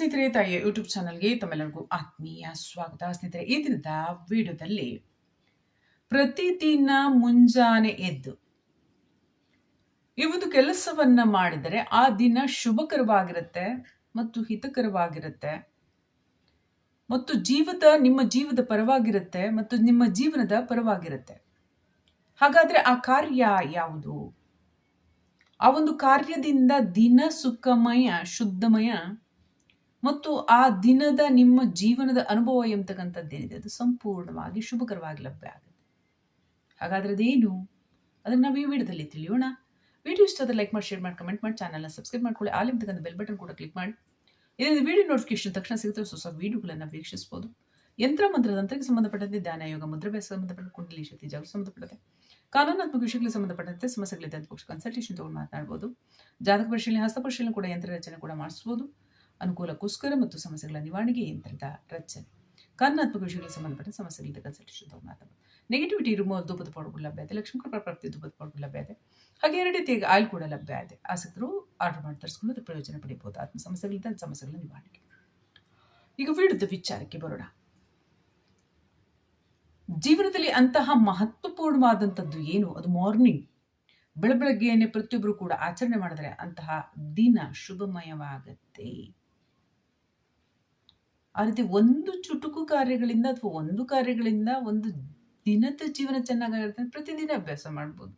ಸ್ನೇಹಿತರೆ, ತಾಯಿಯ ಯೂಟ್ಯೂಬ್ ಚಾನಲ್ಗೆ ತಮ್ಮೆಲ್ಲರಿಗೂ ಆತ್ಮೀಯ ಸ್ವಾಗತ. ಸ್ನೇಹಿತರೆ ಈ ದಿನದ ವಿಡಿಯೋದಲ್ಲಿ ಪ್ರತಿದಿನ ಮುಂಜಾನೆ ಎದ್ದು ಈ ಒಂದು ಕೆಲಸವನ್ನ ಮಾಡಿದರೆ ಆ ದಿನ ಶುಭಕರವಾಗಿರುತ್ತೆ ಮತ್ತು ಹಿತಕರವಾಗಿರುತ್ತೆ ಮತ್ತು ಜೀವದ, ನಿಮ್ಮ ಜೀವದ ಪರವಾಗಿರುತ್ತೆ ಮತ್ತು ನಿಮ್ಮ ಜೀವನದ ಪರವಾಗಿರುತ್ತೆ. ಹಾಗಾದ್ರೆ ಆ ಕಾರ್ಯ ಯಾವುದು? ಆ ಒಂದು ಕಾರ್ಯದಿಂದ ದಿನ ಸುಖಮಯ, ಶುದ್ಧಮಯ ಮತ್ತು ಆ ದಿನದ ನಿಮ್ಮ ಜೀವನದ ಅನುಭವ ಎಂಬತಕ್ಕಂಥದ್ದೇನಿದೆ ಅದು ಸಂಪೂರ್ಣವಾಗಿ ಶುಭಕರವಾಗಿ ಲಭ್ಯ ಆಗುತ್ತೆ. ಹಾಗಾದ್ರೆ ಅದೇನು ಅದನ್ನು ನಾವು ಈ ವಿಡಿಯೋದಲ್ಲಿ ತಿಳಿಯೋಣ. ವಿಡಿಯೋ ಇಷ್ಟ ಆದರೆ ಲೈಕ್ ಮಾಡಿ, ಶೇರ್ ಮಾಡಿ, ಕಮೆಂಟ್ ಮಾಡಿ ಚಾನಲ್ನ ಸಬ್ಸ್ಕ್ರೈಬ್ ಮಾಡ್ಕೊಳ್ಳಿ. ಅಲ್ಲಿ ತಕ್ಕಂಥ ಬೆಲ್ ಬಟನ್ ಕೂಡ ಕ್ಲಿಕ್ ಮಾಡಿ. ಇದರಿಂದ ವಿಡಿಯೋ ನೋಟಿಫಿಕೇಶನ್ ತಕ್ಷಣ ಸಿಗುತ್ತೆ. ಹೊಸ ವೀಡಿಯೋಗಳನ್ನು ವೀಕ್ಷಿಸಬಹುದು ಯಂತ್ರ ಮಂತ್ರ ತಂತ್ರಕ್ಕೆ ಸಂಬಂಧಪಟ್ಟಂತೆ ಧ್ಯಾನ, ಯೋಗ ಮುದ್ರಾಭ್ಯಾಸ ಸಂಬಂಧಪಟ್ಟ ಕುಂಡಲಿ ಶಕ್ತಿ, ಜಾಗ ಸಂಬಂಧಪಟ್ಟಂತೆ. ಕಾನೂನಾತ್ಮಕ ವಿಷಯಗಳಿಗೆ ಸಂಬಂಧಪಟ್ಟಂತೆ ಸಮಸ್ಯೆಗಳಿದೆ ಅಂತ ಕನ್ಸಲ್ಟೇಷನ್ ತಗೊಂಡು ಮಾತನಾಡ್ಬೋದು. ಜಾತಕ ಪರಿಶೀಲನೆ, ಹಸ್ತ ಪರಿಶೀಲನೆ ಕೂಡ ಯಂತ್ರ ರಚನೆ ಕೂಡ ಮಾಡಿಸ್ಬೋದು. ಅನುಕೂಲಕ್ಕೋಸ್ಕರ ಮತ್ತು ಸಮಸ್ಯೆಗಳ ನಿವಾರಣೆಗೆ ಯಂತ್ರದ ರಚನೆ. ಕಾರಣಾತ್ಮಕ ವಿಷಯಗಳಿಗೆ ಸಂಬಂಧಪಟ್ಟ ಸಮಸ್ಯೆಗಳಿಂದ ಕನ್ಸಲ್ಟೇಷನ್ ಮಾತಾಡೋದು ನೆಗೆಟಿವಿಟಿ ಇರುವ ದುಬ್ಬದ ಪಾಡುಗಳು ಲಭ್ಯ ಇದೆ. ಲಕ್ಷ್ಮೀ ಕೃಪಾ ಪ್ರಾಪ್ತಿ ದುಬ್ಬದ ಪಾಡುಗಳು ಲಭ್ಯ ಇದೆ. ಹಾಗೆ ಎರಡು ರೀತಿಯಾಗಿ ಆಯಿಲ್ ಕೂಡ ಲಭ್ಯ ಇದೆ. ಆಸಕ್ತರು ಆರ್ಡರ್ ಮಾಡಿ ತರಿಸ್ಕೊಂಡು ಪ್ರಯೋಜನ ಪಡೆಯಬಹುದು. ಆತ್ಮ ಸಮಸ್ಯೆಗಳಿಂದ ಸಮಸ್ಯೆಗಳ ನಿವಾರಣೆಗೆ. ಈಗ ವಿಡಿಯೋದ ವಿಚಾರಕ್ಕೆ ಬರೋಣ. ಜೀವನದಲ್ಲಿ ಅಂತಹ ಮಹತ್ವಪೂರ್ಣವಾದಂಥದ್ದು ಏನು? ಅದು ಮಾರ್ನಿಂಗ್ ಬೆಳಬೆಳಗ್ಗೆಯನ್ನೇ ಪ್ರತಿಯೊಬ್ಬರು ಕೂಡ ಆಚರಣೆ ಮಾಡಿದರೆ ಅಂತಹ ದಿನ ಶುಭಮಯವಾಗತ್ತೆ. ಆ ರೀತಿ ಒಂದು ಚುಟುಕು ಕಾರ್ಯಗಳಿಂದ ಅಥವಾ ಒಂದು ಕಾರ್ಯಗಳಿಂದ ಒಂದು ದಿನದ ಜೀವನ ಚೆನ್ನಾಗಿರುತ್ತೆ ಪ್ರತಿದಿನ ಅಭ್ಯಾಸ ಮಾಡ್ಬೋದು.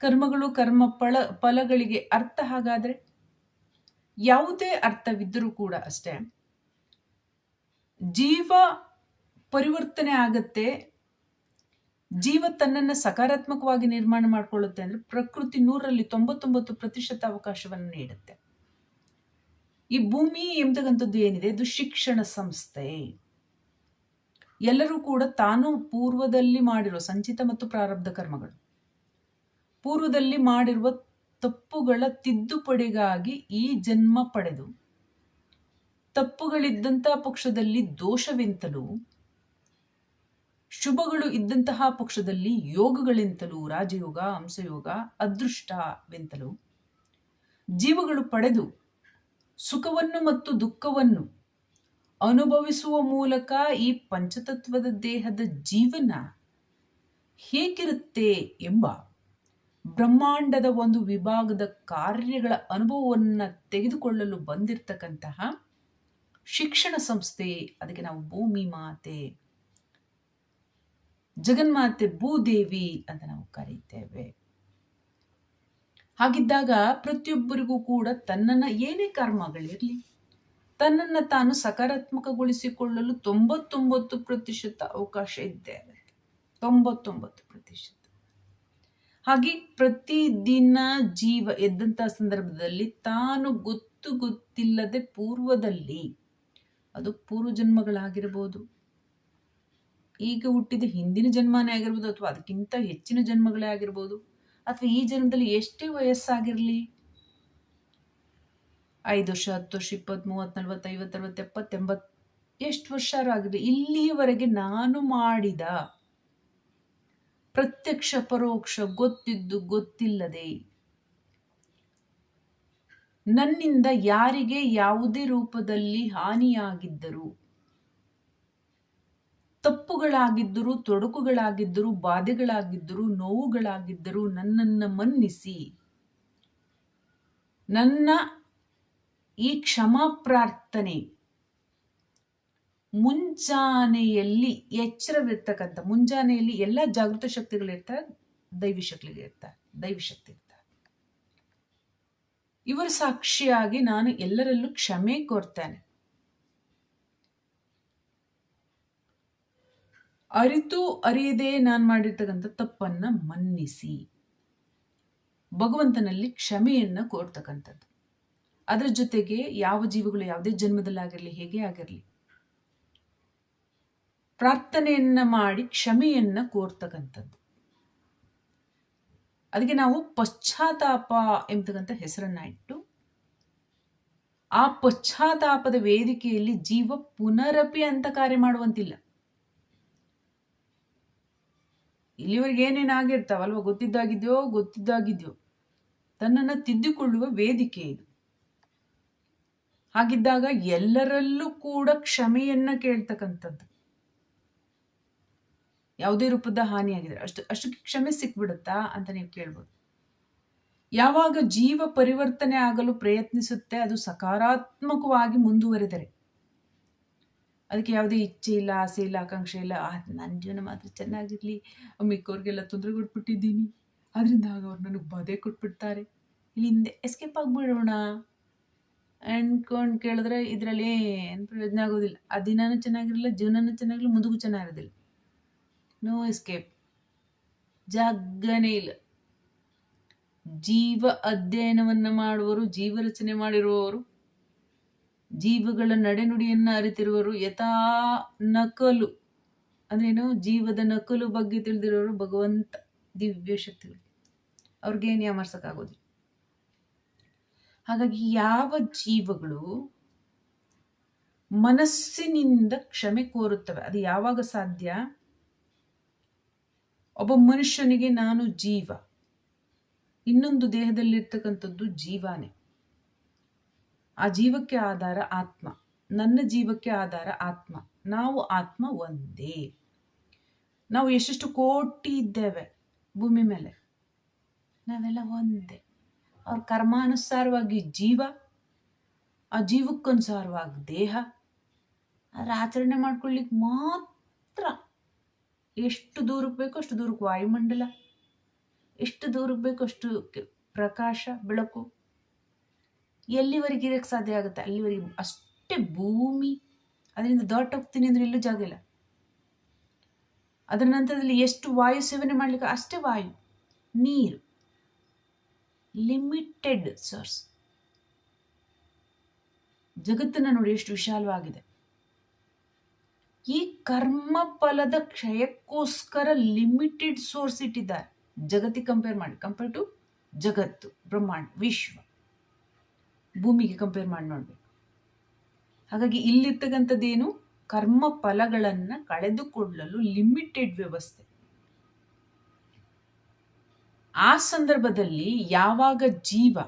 ಕರ್ಮಗಳು ಕರ್ಮ ಫಲ ಫಲಗಳಿಗೆ ಅರ್ಥ ಹಾಗಾದ್ರೆ ಯಾವುದೇ ಅರ್ಥವಿದ್ದರೂ ಕೂಡ ಅಷ್ಟೇ. ಜೀವ ಪರಿವರ್ತನೆ ಆಗತ್ತೆ. ಜೀವ ತನ್ನನ್ನು ಸಕಾರಾತ್ಮಕವಾಗಿ ನಿರ್ಮಾಣ ಮಾಡಿಕೊಳ್ಳುತ್ತೆ ಅಂದ್ರೆ ಪ್ರಕೃತಿ ನೂರಲ್ಲಿ ತೊಂಬತ್ತೊಂಬತ್ತು ಪ್ರತಿಶತ ಅವಕಾಶವನ್ನು ನೀಡುತ್ತೆ. ಈ ಭೂಮಿ ಎಂಬತಕ್ಕಂಥದ್ದು ಏನಿದೆ? ಇದು ಶಿಕ್ಷಣ ಸಂಸ್ಥೆ. ಎಲ್ಲರೂ ಕೂಡ ತಾನು ಪೂರ್ವದಲ್ಲಿ ಮಾಡಿರುವ ಸಂಚಿತ ಮತ್ತು ಪ್ರಾರಬ್ಧ ಕರ್ಮಗಳು. ಪೂರ್ವದಲ್ಲಿ ಮಾಡಿರುವ ತಪ್ಪುಗಳ ತಿದ್ದುಪಡಿಗಾಗಿ ಈ ಜನ್ಮ ಪಡೆದು ತಪ್ಪುಗಳಿದ್ದಂತಹ ಪಕ್ಷದಲ್ಲಿ ದೋಷವೆಂತಲೂ ಶುಭಗಳು ಇದ್ದಂತಹ ಪಕ್ಷದಲ್ಲಿ ಯೋಗಗಳಿಂತಲೂ, ರಾಜಯೋಗ, ಹಂಸಯೋಗ ಅದೃಷ್ಟವೆಂತಲೂ ಜೀವಗಳು ಪಡೆದು ಸುಖವನ್ನು ಮತ್ತು ದುಃಖವನ್ನು ಅನುಭವಿಸುವ ಮೂಲಕ ಈ ಪಂಚತತ್ವದ ದೇಹದ ಜೀವನ ಹೇಗಿರುತ್ತೆ ಎಂಬ ಬ್ರಹ್ಮಾಂಡದ ಒಂದು ವಿಭಾಗದ ಕಾರ್ಯಗಳ ಅನುಭವವನ್ನು ತೆಗೆದುಕೊಳ್ಳಲು ಬಂದಿರತಕ್ಕಂತಹ ಶಿಕ್ಷಣ ಸಂಸ್ಥೆ, ಅದಕ್ಕೆ ನಾವು ಭೂಮಿ ಮಾತೆ, ಜಗನ್ಮಾತೆ ಭೂದೇವಿ ಅಂತ ನಾವು ಕರೀತೇವೆ. ಹಾಗಿದ್ದಾಗ ಪ್ರತಿಯೊಬ್ಬರಿಗೂ ಕೂಡ ತನ್ನನ್ನು ಏನೇ ಕರ್ಮಗಳಿರಲಿ, ತನ್ನನ್ನು ತಾನು ಸಕಾರಾತ್ಮಕಗೊಳಿಸಿಕೊಳ್ಳಲು ತೊಂಬತ್ತೊಂಬತ್ತು ಪ್ರತಿಶತ ಅವಕಾಶ ಇದ್ದೇ ತೊಂಬತ್ತೊಂಬತ್ತು ಪ್ರತಿಶತ. ಹಾಗೆ ಪ್ರತಿದಿನ ಜೀವ ಎದ್ದಂತಹ ಸಂದರ್ಭದಲ್ಲಿ ತಾನು ಗೊತ್ತು ಗೊತ್ತಿಲ್ಲದೆ ಪೂರ್ವದಲ್ಲಿ, ಅದು ಪೂರ್ವ ಜನ್ಮಗಳಾಗಿರಬಹುದು ಈಗ ಹುಟ್ಟಿದ ಹಿಂದಿನ ಜನ್ಮನೇ ಆಗಿರ್ಬೋದು ಅಥವಾ ಅದಕ್ಕಿಂತ ಹೆಚ್ಚಿನ ಜನ್ಮಗಳೇ ಆಗಿರ್ಬೋದು ಅಥವಾ ಈ ಜನ್ಮದಲ್ಲಿ ಎಷ್ಟೇ ವಯಸ್ಸಾಗಿರಲಿ, ಐದು ವರ್ಷ, ಹತ್ತು ವರ್ಷ, ಇಪ್ಪತ್ತು ಮೂವತ್ತು, ನಲ್ವತ್ತು, ಐವತ್ತು, ಅರವತ್ತು, ಎಪ್ಪತ್ತು, ಎಂಬತ್ತು, ಎಷ್ಟು ವರ್ಷ ಆಗಿರಲಿ ಇಲ್ಲಿಯವರೆಗೆ ನಾನು ಮಾಡಿದ ಪ್ರತ್ಯಕ್ಷ, ಪರೋಕ್ಷ, ಗೊತ್ತಿದ್ದು, ಗೊತ್ತಿಲ್ಲದೆ, ನನ್ನಿಂದ ಯಾರಿಗೆ ಯಾವುದೇ ರೂಪದಲ್ಲಿ ಹಾನಿಯಾಗಿದ್ದರು ತಪ್ಪುಗಳಾಗಿದ್ದರೂ, ತೊಡಕುಗಳಾಗಿದ್ದರೂ, ಬಾಧೆಗಳಾಗಿದ್ದರೂ, ನೋವುಗಳಾಗಿದ್ದರೂ ನನ್ನನ್ನು ಮನ್ನಿಸಿ. ನನ್ನ ಈ ಕ್ಷಮಾ ಪ್ರಾರ್ಥನೆ ಮುಂಜಾನೆಯಲ್ಲಿ ಎಚ್ಚರವಿರ್ತಕ್ಕಂಥ, ಮುಂಜಾನೆಯಲ್ಲಿ ಎಲ್ಲ ಜಾಗೃತ ಶಕ್ತಿಗಳಿರ್ತಾರೆ ದೈವಿ ಶಕ್ತಿಗಳಿರ್ತಾರೆ ದೈವಿ ಶಕ್ತಿ ಇರ್ತಾರೆ ಇವರ ಸಾಕ್ಷಿಯಾಗಿ ನಾನು ಎಲ್ಲರಲ್ಲೂ ಕ್ಷಮೆ ಕೋರ್ತೇನೆ. ಅರಿತು ಅರಿಯದೆ ನಾನು ಮಾಡಿರ್ತಕ್ಕಂಥ ತಪ್ಪನ್ನು ಮನ್ನಿಸಿ. ಭಗವಂತನಲ್ಲಿ ಕ್ಷಮೆಯನ್ನು ಕೋರ್ತಕ್ಕಂಥದ್ದು. ಅದರ ಜೊತೆಗೆ ಯಾವ ಜೀವಗಳು ಯಾವುದೇ ಜನ್ಮದಲ್ಲಾಗಿರಲಿ ಹೇಗೆ ಆಗಿರಲಿ, ಪ್ರಾರ್ಥನೆಯನ್ನ ಮಾಡಿ ಕ್ಷಮೆಯನ್ನ ಕೋರ್ತಕ್ಕಂಥದ್ದು. ಅದಕ್ಕೆ ನಾವು ಪಶ್ಚಾತ್ತಾಪ ಎಂಬತಕ್ಕಂಥ ಹೆಸರನ್ನ ಇಟ್ಟು, ಆ ಪಶ್ಚಾತ್ತಾಪದ ವೇದಿಕೆಯಲ್ಲಿ ಜೀವ ಪುನರಪಿ ಅಂತ ಕಾರ್ಯ ಮಾಡುವಂತಿಲ್ಲ. ಇಲ್ಲಿವರೆಗೆ ಏನೇನು ಆಗಿರ್ತಾವಲ್ವ? ಗೊತ್ತಿದ್ದಾಗಿದೆಯೋ ಗೊತ್ತಿದ್ದಾಗಿದೆಯೋ. ತನ್ನನ್ನು ತಿದ್ದಿಕೊಳ್ಳುವ ವೇದಿಕೆ ಇದು. ಹಾಗಿದ್ದಾಗ ಎಲ್ಲರಲ್ಲೂ ಕೂಡ ಕ್ಷಮೆಯನ್ನ ಕೇಳ್ತಕ್ಕಂಥದ್ದು. ಯಾವುದೇ ರೂಪದ ಹಾನಿಯಾಗಿದ್ರೆ ಅಷ್ಟು, ಅಷ್ಟಕ್ಕೆ ಕ್ಷಮೆ ಸಿಕ್ಬಿಡುತ್ತಾ ಅಂತ ನೀವು ಕೇಳ್ಬೋದು. ಯಾವಾಗ ಜೀವ ಪರಿವರ್ತನೆ ಆಗಲು ಪ್ರಯತ್ನಿಸುತ್ತೆ, ಅದು ಸಕಾರಾತ್ಮಕವಾಗಿ ಮುಂದುವರೆದರೆ. ಅದಕ್ಕೆ ಯಾವುದೇ ಇಚ್ಛೆ ಇಲ್ಲ, ಆಸೆ ಇಲ್ಲ, ಆಕಾಂಕ್ಷೆ ಇಲ್ಲ, ಆ ನನ್ನ ಜೀವನ ಮಾತ್ರ ಚೆನ್ನಾಗಿರಲಿ. ಮಿಕ್ಕವ್ರಿಗೆಲ್ಲ ತೊಂದರೆ ಕೊಟ್ಬಿಟ್ಟಿದ್ದೀನಿ. ಅದರಿಂದ ಆಗ ಅವ್ರು ನನಗೆ ಬಾಧೆ ಕೊಟ್ಬಿಡ್ತಾರೆ. ಇಲ್ಲಿಂದ ಎಸ್ಕೇಪ್ ಆಗಿಬಿಡೋಣ ಅಂದ್ಕೊಂಡು ಕೇಳಿದ್ರೆ ಇದರಲ್ಲಿ ಏನು ಪ್ರಯೋಜನ ಆಗೋದಿಲ್ಲ. ಆ ದಿನನೂ ಚೆನ್ನಾಗಿರಲಿಲ್ಲ ಜೀವನನೂ ಚೆನ್ನಾಗಿರಲಿಲ್ಲ ಮುಂದಕ್ಕೂ ಚೆನ್ನಾಗಿರೋದಿಲ್ಲ. ನೋ ಎಸ್ಕೇಪ್ ಜಾಗನೇ ಇಲ್ಲ. ಜೀವ ಅಧ್ಯಯನವನ್ನು ಮಾಡುವವರು, ಜೀವ ರಚನೆ ಮಾಡಿರುವವರು ಜೀವಗಳ ನಡೆನುಡಿಯನ್ನು ಅರಿತಿರುವರು ಯಥಾ ನಕಲು. ಅಂದ್ರೇನು? ಜೀವದ ನಕಲು ಬಗ್ಗೆ ತಿಳಿದಿರೋರು ಭಗವಂತ ದಿವ್ಯ ಶಕ್ತಿಗಳು ಅವ್ರಿಗೇನು ಯಾಮರ್ಸಕ್ಕಾಗೋದಿಲ್ಲ. ಹಾಗಾಗಿ ಯಾವ ಜೀವಗಳು ಮನಸ್ಸಿನಿಂದ ಕ್ಷಮೆ ಕೋರುತ್ತವೆ, ಅದು ಯಾವಾಗ ಸಾಧ್ಯ? ಒಬ್ಬ ಮನುಷ್ಯನಿಗೆ ನಾನು ಜೀವ, ಇನ್ನೊಂದು ದೇಹದಲ್ಲಿರ್ತಕ್ಕಂಥದ್ದು ಜೀವಾನೇ. ಆ ಜೀವಕ್ಕೆ ಆಧಾರ ಆತ್ಮ. ನನ್ನ ಜೀವಕ್ಕೆ ಆಧಾರ ಆತ್ಮ. ನಾವು ಆತ್ಮ ಒಂದೇ. ನಾವು ಎಷ್ಟೆಷ್ಟು ಕೋಟಿ ಇದ್ದೇವೆ ಭೂಮಿ ಮೇಲೆ? ನಾವೆಲ್ಲ ಒಂದೇ. ಅವ್ರ ಕರ್ಮಾನುಸಾರವಾಗಿ ಜೀವ, ಆ ಜೀವಕ್ಕನುಸಾರವಾಗಿ ದೇಹ. ಅದರ ಆಚರಣೆ ಮಾಡ್ಕೊಳ್ಳಿಕ್ಕೆ ಮಾತ್ರ ಎಷ್ಟು ದೂರಕ್ಕೆ ಬೇಕೋ ಅಷ್ಟು ದೂರಕ್ಕೆ ವಾಯುಮಂಡಲ. ಎಷ್ಟು ದೂರಕ್ಕೆ ಬೇಕೋ ಅಷ್ಟು ಪ್ರಕಾಶ, ಬೆಳಕು. ಎಲ್ಲಿವರೆಗೆ ಇರೋಕ್ಕೆ ಸಾಧ್ಯ ಆಗುತ್ತೆ? ಅಲ್ಲಿವರೆಗೆ ಅಷ್ಟೇ ಭೂಮಿ, ಅದರಿಂದ ದಾಟ್ ಹೋಗ್ತೀನಿ ಅಂದರೆ ಎಲ್ಲೂ ಜಾಗ ಇಲ್ಲ. ಅದರ ನಂತರದಲ್ಲಿ ಎಷ್ಟು ವಾಯು ಸೇವನೆ ಮಾಡಲಿಕ್ಕೆ? ಅಷ್ಟೇ ವಾಯು, ನೀರು, ಲಿಮಿಟೆಡ್ ಸೋರ್ಸ್. ಜಗತ್ತನ್ನು ನೋಡಿ ಎಷ್ಟು ವಿಶಾಲವಾಗಿದೆ. ಈ ಕರ್ಮ ಫಲದ ಕ್ಷಯಕ್ಕೋಸ್ಕರ ಲಿಮಿಟೆಡ್ ಸೋರ್ಸ್ ಇಟ್ಟಿದ್ದಾರೆ. ಜಗತ್ತಿಗೆ ಕಂಪೇರ್ ಮಾಡಿ, ಕಂಪೇರ್ ಟು ಜಗತ್ತು, ಬ್ರಹ್ಮಾಂಡ, ವಿಶ್ವ. ಭೂಮಿಗೆ ಕಂಪೇರ್ ಮಾಡಿ ನೋಡ್ಬೇಕು. ಹಾಗಾಗಿ ಇಲ್ಲಿರ್ತಕ್ಕಂಥದ್ದೇನು ಕರ್ಮ ಫಲಗಳನ್ನು ಕಳೆದುಕೊಳ್ಳಲು ಲಿಮಿಟೆಡ್ ವ್ಯವಸ್ಥೆ. ಆ ಸಂದರ್ಭದಲ್ಲಿ ಯಾವಾಗ ಜೀವ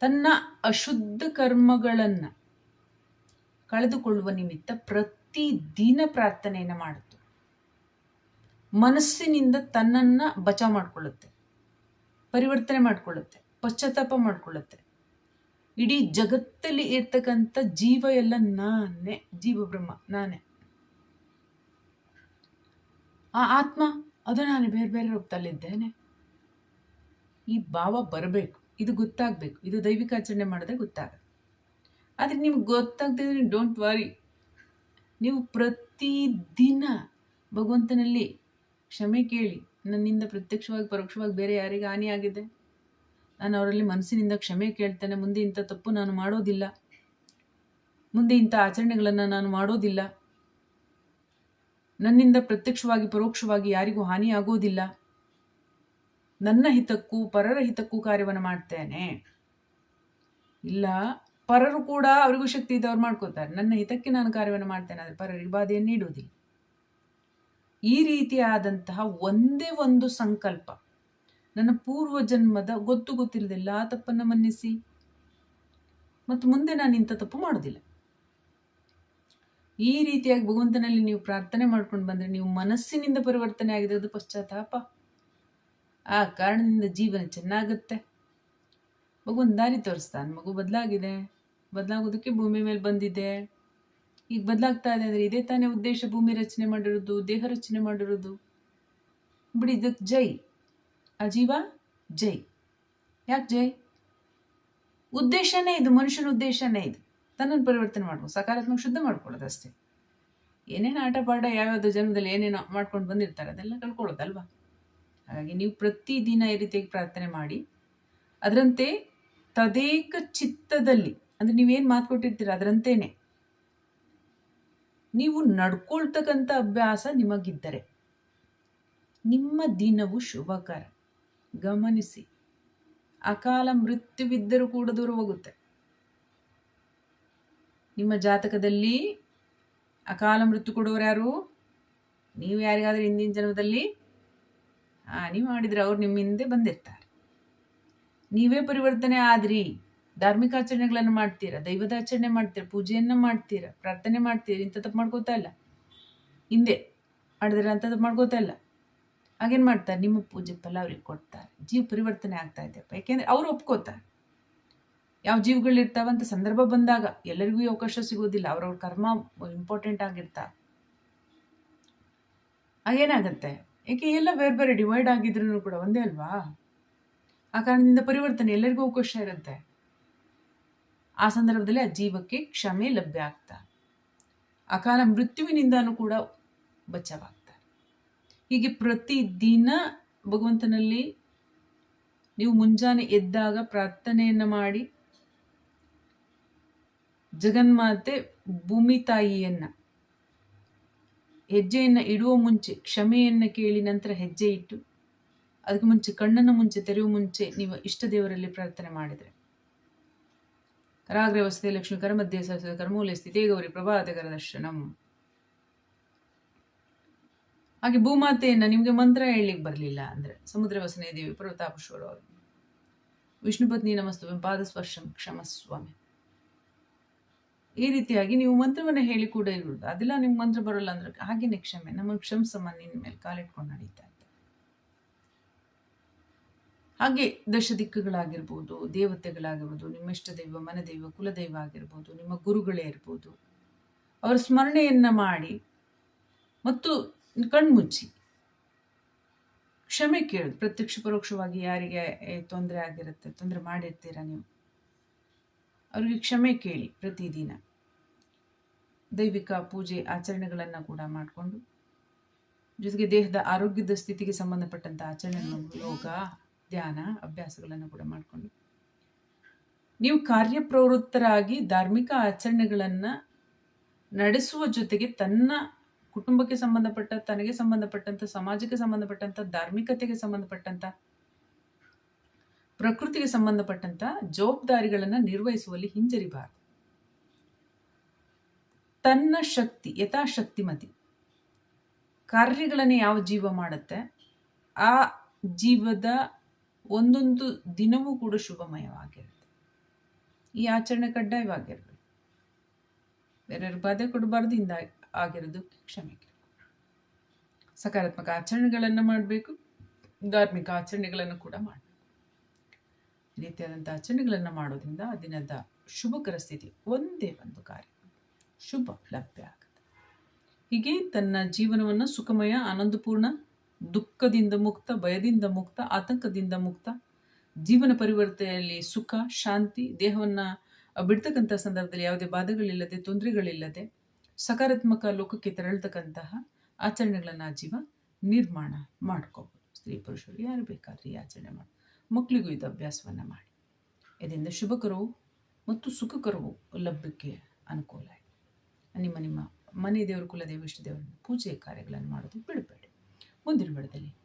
ತನ್ನ ಅಶುದ್ಧ ಕರ್ಮಗಳನ್ನು ಕಳೆದುಕೊಳ್ಳುವ ನಿಮಿತ್ತ ಪ್ರತಿ ದಿನ ಪ್ರಾರ್ಥನೆಯನ್ನು ಮಾಡುತ್ತೆ. ಮನಸ್ಸಿನಿಂದ ತನ್ನನ್ನು ಬಚಾವ್ ಮಾಡಿಕೊಳ್ಳುತ್ತೆ. ಪರಿವರ್ತನೆ ಮಾಡಿಕೊಳ್ಳುತ್ತೆ. ಪಶ್ಚಾತ್ತಾಪ ಮಾಡಿಕೊಳ್ಳುತ್ತೆ. ಇಡೀ ಜಗತ್ತಲ್ಲಿ ಇರ್ತಕ್ಕಂಥ ಜೀವ ಎಲ್ಲ ನಾನೇ ಜೀವ ಬ್ರಹ್ಮ ನಾನೇ. ಆ ಆತ್ಮ, ಅದು ನಾನು ಬೇರೆ ಬೇರೆ ರೂಪದಲ್ಲಿದ್ದೇನೆ. ಈ ಭಾವ ಬರಬೇಕು, ಇದು ಗೊತ್ತಾಗಬೇಕು, ಇದು ದೈವಿಕ ಆಚರಣೆ ಮಾಡಿದ್ರೆ ಗೊತ್ತಾಗುತ್ತೆ. ಆದರೆ ನಿಮ್ಗೆ ಗೊತ್ತಾಗ್ತಿದ್ರೆ ಡೋಂಟ್ ವಾರಿ ನೀವು ಪ್ರತಿದಿನ ಭಗವಂತನಲ್ಲಿ ಕ್ಷಮೆ ಕೇಳಿ, ನನ್ನಿಂದ ಪ್ರತ್ಯಕ್ಷವಾಗಿ, ಪರೋಕ್ಷವಾಗಿ ಬೇರೆ ಯಾರಿಗೆ ಹಾನಿಯಾಗಿದೆ? ನಾನು ಅವರಲ್ಲಿ ಮನಸ್ಸಿನಿಂದ ಕ್ಷಮೆ ಕೇಳ್ತೇನೆ. ಮುಂದೆ ಇಂಥ ತಪ್ಪು ನಾನು ಮಾಡೋದಿಲ್ಲ. ಮುಂದೆ ಇಂಥ ಆಚರಣೆಗಳನ್ನು ನಾನು ಮಾಡೋದಿಲ್ಲ. ನನ್ನಿಂದ ಪ್ರತ್ಯಕ್ಷವಾಗಿ, ಪರೋಕ್ಷವಾಗಿ ಯಾರಿಗೂ ಹಾನಿ ಆಗೋದಿಲ್ಲ ನನ್ನ ಹಿತಕ್ಕೂ, ಪರರ ಹಿತಕ್ಕೂ ಕಾರ್ಯವನ್ನು ಮಾಡ್ತೇನೆ. ಇಲ್ಲ, ಪರರು ಕೂಡ ಅವರಿಗೂ ಶಕ್ತಿ ಇದ್ದವ್ರು ಮಾಡ್ಕೋತಾರೆ. ನನ್ನ ಹಿತಕ್ಕೆ ನಾನು ಕಾರ್ಯವನ್ನು ಮಾಡ್ತೇನೆ, ಆದರೆ ಪರರಿಗೆ ಬಾಧೆಯನ್ನು ನೀಡುವುದಿಲ್ಲ. ಈ ರೀತಿಯಾದಂತಹ ಒಂದೇ ಒಂದು ಸಂಕಲ್ಪ. ನನ್ನ ಪೂರ್ವ ಜನ್ಮದ ಗೊತ್ತು ಗೊತ್ತಿಲ್ಲದಿಲ್ಲ ಆ ತಪ್ಪನ್ನು ಮನ್ನಿಸಿ. ಮತ್ತು ಮುಂದೆ ನಾನು ಇಂಥ ತಪ್ಪು ಮಾಡೋದಿಲ್ಲ. ಈ ರೀತಿಯಾಗಿ ಭಗವಂತನಲ್ಲಿ ನೀವು ಪ್ರಾರ್ಥನೆ ಮಾಡ್ಕೊಂಡು ಬಂದರೆ ನೀವು ಮನಸ್ಸಿನಿಂದ ಪರಿವರ್ತನೆ ಆಗಿದೆ ಅದು ಪಶ್ಚಾತ್ತಾಪ. ಆ ಕಾರಣದಿಂದ ಜೀವನ ಚೆನ್ನಾಗುತ್ತೆ. ಭಗವಂತ ದಾರಿ ತೋರಿಸ್ತಾನೆ, ಮಗು ಬದಲಾಗಿದೆ, ಬದಲಾಗೋದಕ್ಕೆ ಭೂಮಿ ಮೇಲೆ ಬಂದಿದೆ. ಈಗ ಬದಲಾಗ್ತಾ ಇದೆ ಅಂದರೆ ಇದೇ ತಾನೇ ಉದ್ದೇಶ, ಭೂಮಿ ರಚನೆ ಮಾಡಿರೋದು, ದೇಹ ರಚನೆ ಮಾಡಿರೋದು. ಬಿಡಿ ಇದಕ್ಕೆ ಜೈ. ಅಜೀವ, ಜೈ. ಯಾಕೆ ಜೈ? ಉದ್ದೇಶನೇ ಇದು, ಮನುಷ್ಯನ ಉದ್ದೇಶನೇ ಇದು. ತನ್ನನ್ನು ಪರಿವರ್ತನೆ ಮಾಡ್ಬೋದು ಸಕಾರಾತ್ಮಕ ಶುದ್ಧ ಮಾಡ್ಕೊಳ್ಳೋದು ಅಷ್ಟೇ. ಏನೇನು ಆಟ ಪಾಠ ಯಾವ್ಯಾವ ಜನ್ಮದಲ್ಲಿ ಏನೇನೋ ಮಾಡ್ಕೊಂಡು ಬಂದಿರ್ತಾರೆ, ಅದೆಲ್ಲ ಕಳ್ಕೊಳ್ಳೋದಲ್ವಾ? ಹಾಗಾಗಿ ನೀವು ಪ್ರತಿದಿನ ಈ ರೀತಿಯಾಗಿ ಪ್ರಾರ್ಥನೆ ಮಾಡಿ, ಅದರಂತೆ ತದೇಕ ಚಿತ್ತದಲ್ಲಿ, ಅಂದರೆ ನೀವೇನು ಮಾತು ಕೊಟ್ಟಿರ್ತೀರ ಅದರಂತೇನೆ, ನೀವು ನಡ್ಕೊಳ್ತಕ್ಕಂಥ ಅಭ್ಯಾಸ ನಿಮಗಿದ್ದರೆ, ನಿಮ್ಮ ದಿನವು ಶುಭಕರ. ಗಮನಿಸಿ. ಅಕಾಲ ಮೃತ್ಯುವಿದ್ದರೂ ಕೂಡ ದೂರ ಹೋಗುತ್ತೆ. ನಿಮ್ಮ ಜಾತಕದಲ್ಲಿ ಅಕಾಲ ಮೃತ್ಯು ಕೊಡೋರು ಯಾರು? ನೀವು ಯಾರಿಗಾದ್ರೂ ಹಿಂದಿನ ಜನ್ಮದಲ್ಲಿ? ಹಾನಿ ಮಾಡಿದರೆ ಅವ್ರು ನಿಮ್ಮ ಹಿಂದೆ ಬಂದಿರ್ತಾರೆ. ನೀವೇ ಪರಿವರ್ತನೆ ಆದ್ರಿ. ಧಾರ್ಮಿಕ ಆಚರಣೆಗಳನ್ನು ಮಾಡ್ತೀರಾ? ದೈವದ ಆಚರಣೆ ಮಾಡ್ತೀರಾ? ಪೂಜೆಯನ್ನು ಮಾಡ್ತೀರಾ? ಪ್ರಾರ್ಥನೆ ಮಾಡ್ತೀರಾ? ಇಂಥ ತಪ್ಪು ಮಾಡ್ಕೋತಾ ಇಲ್ಲ. ಹಿಂದೆ ಮಾಡಿದ್ರೆ ಅಂಥದ್ದು ಮಾಡ್ಕೋತಾ ಇಲ್ಲ. ಹಾಗೇನು ಮಾಡ್ತಾರೆ? ನಿಮ್ಮ ಪೂಜೆ ಫಲ ಅವ್ರಿಗೆ ಕೊಡ್ತಾರೆ. ಜೀವ ಪರಿವರ್ತನೆ ಆಗ್ತಾ ಇದೆಯಪ್ಪ ಯಾಕೆಂದರೆ ಅವರು ಒಪ್ಕೋತಾರೆ. ಯಾವ ಜೀವಗಳಿರ್ತಾವಂತ ಸಂದರ್ಭ ಬಂದಾಗ ಎಲ್ಲರಿಗೂ ಅವಕಾಶ ಸಿಗೋದಿಲ್ಲ. ಅವ್ರವ್ರ ಕರ್ಮ ಇಂಪಾರ್ಟೆಂಟ್ ಆಗಿರ್ತಾರೆ ಆಗೇನಾಗತ್ತೆ ಏಕೆ ಎಲ್ಲ ಬೇರೆ ಬೇರೆ ಡಿವೈಡ್ ಆಗಿದ್ರು ಕೂಡ ಒಂದೇ ಅಲ್ವಾ? ಆ ಕಾರಣದಿಂದ ಪರಿವರ್ತನೆ ಎಲ್ಲರಿಗೂ ಅವಕಾಶ ಇರುತ್ತೆ. ಆ ಸಂದರ್ಭದಲ್ಲಿ ಆ ಜೀವಕ್ಕೆ ಕ್ಷಮೆ ಲಭ್ಯ ಆಗ್ತಾ. ಅಕಾಲ ಮೃತ್ಯುವಿನಿಂದನೂ ಕೂಡ ಬಚಾವಾಗ್ತಾರೆ ಹೀಗೆ ಪ್ರತಿದಿನ ಭಗವಂತನಲ್ಲಿ ನೀವು ಮುಂಜಾನೆ ಎದ್ದಾಗ ಪ್ರಾರ್ಥನೆಯನ್ನು ಮಾಡಿ ಜಗನ್ಮಾತೆ ಭೂಮಿ ತಾಯಿಯನ್ನ, ಹೆಜ್ಜೆಯನ್ನು ಇಡುವ ಮುಂಚೆ, ಕ್ಷಮೆಯನ್ನು ಕೇಳಿ ನಂತರ ಹೆಜ್ಜೆ ಇಟ್ಟು, ಅದಕ್ಕೆ ಮುಂಚೆ ಕಣ್ಣನ್ನು ಮುಂಚೆ ತೆರೆಯುವ ಮುಂಚೆ ನೀವು ಇಷ್ಟ ದೇವರಲ್ಲಿ ಪ್ರಾರ್ಥನೆ ಮಾಡಿದರೆ. ರಾಗ್ರವಸ್ಥೆ ಲಕ್ಷ್ಮೀ ಕರಮಧ್ಯೆ ಸರಸ್ವತಿ ಕರ್ಮೂಲೆ ಗೌರಿ ಪ್ರಭಾತಕರ ದರ್ಶನಂ. ಹಾಗೆ ಭೂಮಾತೆಯನ್ನು ನಿಮಗೆ ಮಂತ್ರ ಹೇಳಲಿಕ್ಕೆ ಬರಲಿಲ್ಲ ಅಂದ್ರೆ ಸಮುದ್ರ ವಸನೆ ದೇವಿ ಪ್ರತಾಪೇಶ್ವರ ಅವರು. ವಿಷ್ಣುಪತ್ನಿ ಪತ್ನಿ ನಮಸ್ತು ಪಾದ ಸ್ಪರ್ಶಂ ಕ್ಷಮಸ್ವಾಮಿ. ಈ ರೀತಿಯಾಗಿ ನೀವು ಮಂತ್ರವನ್ನು ಹೇಳಿ ಕೂಡ ಇರುವುದು. ಅದೆಲ್ಲ ನಿಮ್ಗೆ ಮಂತ್ರ ಬರೋಲ್ಲ ಅಂದ್ರೆ ಹಾಗೇನೆ ಕ್ಷಮೆ. ನಮ್ಮ ಕ್ಷಮಿಸಮ್ಮ ನಿನ್ನ ಮೇಲೆ ಕಾಲಿಟ್ಕೊಂಡು ನಡೀತಾ ಇದ್ದ ಹಾಗೆ ದಶ ದಿಕ್ಕುಗಳಾಗಿರ್ಬೋದು, ದೇವತೆಗಳಾಗಿರ್ಬೋದು ನಿಮ್ಮ ಇಷ್ಟ ದೈವ, ಮನದೈವ, ಕುಲದೈವ ಆಗಿರ್ಬೋದು, ನಿಮ್ಮ ಗುರುಗಳೇ ಇರ್ಬೋದು. ಅವರ ಸ್ಮರಣೆಯನ್ನ ಮಾಡಿ ಮತ್ತು ಕಣ್ಮುಚ್ಚಿ. ಕ್ಷಮೆ ಕೇಳೋದು. ಪ್ರತ್ಯಕ್ಷ ಪರೋಕ್ಷವಾಗಿ ಯಾರಿಗೆ ತೊಂದರೆ ಆಗಿರುತ್ತೆ, ತೊಂದರೆ ಮಾಡಿರ್ತೀರಾ ನೀವು? ಅವರಿಗೆ ಕ್ಷಮೆ ಕೇಳಿ ಪ್ರತಿದಿನ. ದೈವಿಕ ಪೂಜೆ, ಆಚರಣೆಗಳನ್ನು ಕೂಡ ಮಾಡಿಕೊಂಡು. ಜೊತೆಗೆ ದೇಹದ ಆರೋಗ್ಯದ ಸ್ಥಿತಿಗೆ ಸಂಬಂಧಪಟ್ಟಂಥ ಆಚರಣೆಗಳು, ಯೋಗ, ಧ್ಯಾನ, ಅಭ್ಯಾಸಗಳನ್ನು ಕೂಡ ಮಾಡಿಕೊಂಡು. ನೀವು ಕಾರ್ಯಪ್ರವೃತ್ತರಾಗಿ ಧಾರ್ಮಿಕ ಆಚರಣೆಗಳನ್ನು ನಡೆಸುವ ಜೊತೆಗೆ ತನ್ನ ಕುಟುಂಬಕ್ಕೆ ಸಂಬಂಧಪಟ್ಟ, ತನಗೆ ಸಂಬಂಧಪಟ್ಟಂಥ ಸಮಾಜಕ್ಕೆ ಸಂಬಂಧಪಟ್ಟಂಥ ಧಾರ್ಮಿಕತೆಗೆ ಸಂಬಂಧಪಟ್ಟಂಥ ಪ್ರಕೃತಿಗೆ ಸಂಬಂಧಪಟ್ಟಂತ ಜವಾಬ್ದಾರಿಗಳನ್ನು ನಿರ್ವಹಿಸುವಲ್ಲಿ ಹಿಂಜರಿಬಾರದು ತನ್ನ ಶಕ್ತಿ, ಯಥಾಶಕ್ತಿಮತಿ. ಕಾರ್ಯಗಳನ್ನು ಯಾವ ಜೀವ ಮಾಡುತ್ತೆ, ಆ ಜೀವದ ಒಂದೊಂದು ದಿನವೂ ಕೂಡ ಶುಭಮಯವಾಗಿರುತ್ತೆ. ಈ ಆಚರಣೆ ಕಡ್ಡಾಯವಾಗಿರಬೇಕು. ಬೇರೆಯವ್ರಿಗೆ ಬಾಧೆ ಕೊಡಬಾರ್ದು ಇಂದ ಆಗಿರೋದು ಕ್ಷಮೆ ಸಕಾರಾತ್ಮಕ ಆಚರಣೆಗಳನ್ನು ಮಾಡಬೇಕು, ಧಾರ್ಮಿಕ ಆಚರಣೆಗಳನ್ನು ಕೂಡ ಮಾಡಬೇಕು. ಈ ರೀತಿಯಾದಂಥ ಆಚರಣೆಗಳನ್ನು ಮಾಡೋದ್ರಿಂದ ಆ ದಿನದ ಶುಭಕರ ಸ್ಥಿತಿ ಒಂದೇ ಒಂದು ಕಾರ್ಯ, ಶುಭ ಲಭ್ಯ ಆಗುತ್ತೆ. ಹೀಗೆ ತನ್ನ ಜೀವನವನ್ನು ಸುಖಮಯ, ಆನಂದಪೂರ್ಣ, ದುಃಖದಿಂದ ಮುಕ್ತ, ಭಯದಿಂದ ಮುಕ್ತ, ಆತಂಕದಿಂದ ಮುಕ್ತ, ಜೀವನ ಪರಿವರ್ತನೆಯಲ್ಲಿ ಸುಖ, ಶಾಂತಿ, ದೇಹವನ್ನು ಬಿಡ್ತಕ್ಕಂಥ ಸಂದರ್ಭದಲ್ಲಿ ಯಾವುದೇ ಬಾಧೆಗಳಿಲ್ಲದೆ, ತೊಂದರೆಗಳಿಲ್ಲದೆ ಸಕಾರಾತ್ಮಕ ಲೋಕಕ್ಕೆ ತೆರಳತಕ್ಕಂತಹ ಆಚರಣೆಗಳನ್ನು ಜೀವ ನಿರ್ಮಾಣ ಮಾಡ್ಕೋಬೋದು. ಸ್ತ್ರೀ ಪುರುಷರು ಯಾರು ಬೇಕಾದ್ರೆ ಈ ಆಚರಣೆ ಮಾಡಿ ಮಕ್ಕಳಿಗೂ ಇದು ಅಭ್ಯಾಸವನ್ನು ಮಾಡಿ. ಇದರಿಂದ ಶುಭಕರವು ಮತ್ತು ಸುಖಕರವು ಲಭ್ಯಕ್ಕೆ ಅನುಕೂಲ ನಿಮ್ಮ ನಿಮ್ಮ ಮನೆ ದೇವರು, ಕುಲದೇವ ದೇವರನ್ನು ಪೂಜೆ ಕಾರ್ಯಗಳನ್ನು ಮಾಡೋದು ಬಿಡಬೇಡಿ. ಮುಂದಿನ ಬಿಡದಲ್ಲಿ